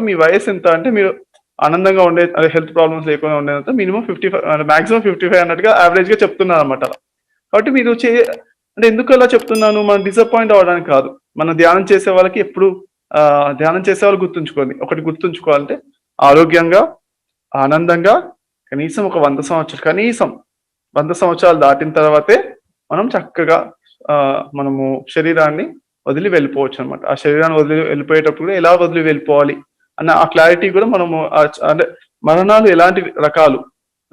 కాబట్టి మీ వయసు ఎంత అంటే మీరు ఆనందంగా ఉండే అదే హెల్త్ ప్రాబ్లమ్స్ లేకుండా ఉండేదంతా minimum fifty five maximum fifty five అన్నట్టుగా యావరేజ్గా చెప్తున్నారు అనమాట కాబట్టి మీరు చే అంటే ఎందుకు అలా చెప్తున్నాను? మనం డిసప్పాయింట్ అవ్వడానికి కాదు. మనం ధ్యానం చేసే వాళ్ళకి ఎప్పుడు ధ్యానం చేసే వాళ్ళు గుర్తుంచుకోండి. ఒకటి గుర్తుంచుకోవాలంటే ఆరోగ్యంగా ఆనందంగా కనీసం ఒక వంద సంవత్సరాలు కనీసం వంద సంవత్సరాలు దాటిన తర్వాతే మనం చక్కగా మనము శరీరాన్ని వదిలి వెళ్ళిపోవచ్చు అనమాట ఆ శరీరాన్ని వదిలి వెళ్ళిపోయేటప్పుడు ఎలా వదిలి వెళ్ళిపోవాలి? అన్న ఆ క్లారిటీ కూడా మనము అంటే మరణాలు ఎలాంటి రకాలు?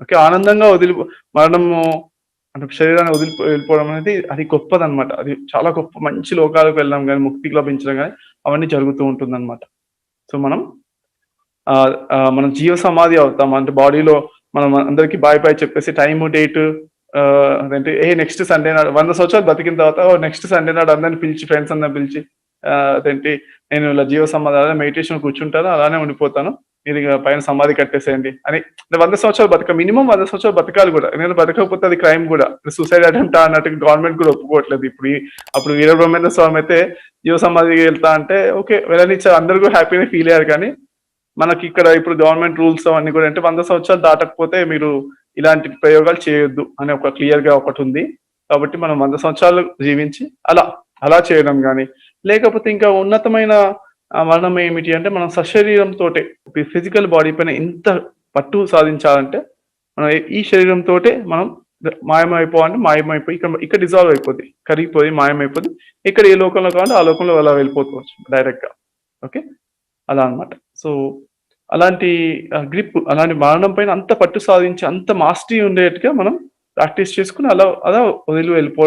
ఓకే ఆనందంగా వదిలి మరణము అంటే శరీరాన్ని వదిలి వెళ్ళిపోవడం అనేది అది గొప్పదన్నమాట. అది చాలా గొప్ప మంచి లోకాలకు వెళ్ళడం కానీ ముక్తికి లభించడం కానీ అవన్నీ జరుగుతూ ఉంటుందన్నమాట. సో మనం మనం జీవ సమాధి అవుతాం. అంటే బాడీలో మనం అందరికీ బాయ్ బాయ్ చెప్పేసి టైము డేట్ అదేంటి ఏ నెక్స్ట్ సండే నాడు వంద సంవత్సరాలు బతికిన తర్వాత నెక్స్ట్ సండే నాడు అందరిని పిలిచి ఫ్రెండ్స్ అందరిని పిలిచి అదేంటి? నేను ఇలా జీవ సమాధి అలానే మెడిటేషన్ కూర్చుంటాను అలానే ఉండిపోతాను. మీరు ఇక పైన సమాధి కట్టేసేయండి అని. వంద సంవత్సరాలు బతక మినిమం వంద సంవత్సరాలు బతకాలి కూడా. నేను బతకకపోతే అది క్రైమ్ కూడా. సూసైడ్ అటెంప్ట్ అన్నట్టు గవర్నమెంట్ కూడా ఒప్పుకోవట్లేదు. ఇప్పుడు అప్పుడు వీరబ్రహ్మేంద్ర స్వామి అయితే జీవ సమాధికి వెళ్తా అంటే ఓకే వెళ్ళనిచ్చారు. అందరు కూడా హ్యాపీగా ఫీల్ అయ్యారు కానీ మనకి ఇక్కడ ఇప్పుడు గవర్నమెంట్ రూల్స్ అవన్నీ కూడా అంటే వంద సంవత్సరాలు దాటకపోతే మీరు ఇలాంటి ప్రయోగాలు చేయొద్దు అని ఒక క్లియర్గా ఒకటి ఉంది. కాబట్టి మనం వంద సంవత్సరాలు జీవించి అలా అలా చేయడం కానీ లేకపోతే ఇంకా ఉన్నతమైన మరణం ఏమిటి అంటే మనం సశరీరంతో ఫిజికల్ బాడీ పైన ఇంత పట్టు సాధించాలంటే మనం ఈ శరీరంతో మనం మాయమైపోవాలంటే మాయమైపోయి ఇక్కడ ఇక్కడ డిజాల్వ్ అయిపోద్ది కరిగిపోయి మాయమైపోద్ది. ఇక్కడ ఏ లోకంలో కావాలంటే ఆ లోకంలో అలా వెళ్ళిపోవచ్చు డైరెక్ట్గా ఓకే అలా అన్నమాట. సో అలాంటి గ్రిప్ అలాంటి మరణం పైన అంత పట్టు సాధించి అంత మాస్టరీ ఉండేట్టుగా మనం ప్రాక్టీస్ చేసుకుని అలా అలా వదిలి వెళ్ళిపోవడం